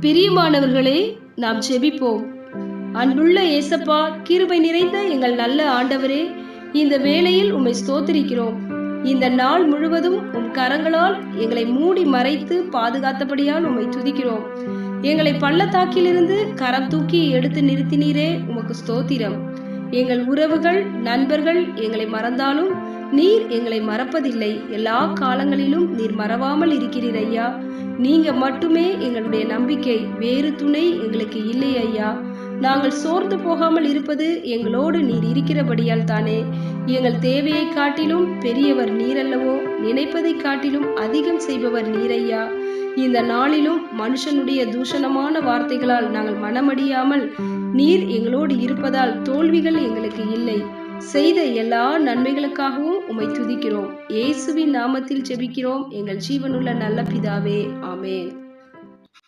பிரியமானவர்களே நாம் செபிப்போம் அன்புள்ள ஏசப்பா கிருபை நிறைந்த எங்கள் நல்ல ஆண்டவரே இந்த வேளையில் உம்மை ஸ்தோத்திரிக்கிறோம். இந்த நாள் முழுவதும் உம் கரங்களால் எங்களை மூடி மறைத்து பாதுகாத்தபடியால் உம்மை துதிக்கிறோம். எங்களை பள்ளத்தாக்கிலிருந்து கரம் தூக்கி எடுத்து நிறுத்தினீரே உமக்கு ஸ்தோத்திரம். எங்கள் உறவுகள் நண்பர்கள் எங்களை மறந்தாலும் நீர் எங்களை மறப்பதில்லை. எல்லா காலங்களிலும் நீர் மறவாமல் இருக்கிறீர் ஐயா. நீங்க மட்டுமே எங்களுடைய நம்பிக்கை. வேறு துணை எங்களுக்கு இல்லை ஐயா. நாங்கள் சோர்ந்து போகாமல் இருப்பது எங்களோடு நீர் இருக்கிறபடியால் தானே. எங்கள் தேவையை காட்டிலும் பெரியவர் நீரல்லவோ நினைப்பதை காட்டிலும் அதிகம் செய்பவர் நீரையா இந்த நாளிலும் மனுஷனுடைய தூஷணமான வார்த்தைகளால் நாங்கள் மனமடியாமல் நீர் எங்களோடு இருப்பதால் தோல்விகள் எங்களுக்கு இல்லை. செய்த எல்லா நன்மைகளுக்காகவும் உம்மை துதிக்கிறோம். இயேசுவின் நாமத்தில் ஜெபிக்கிறோம். எங்கள் ஜீவனுள்ள நல்ல பிதாவே. ஆமே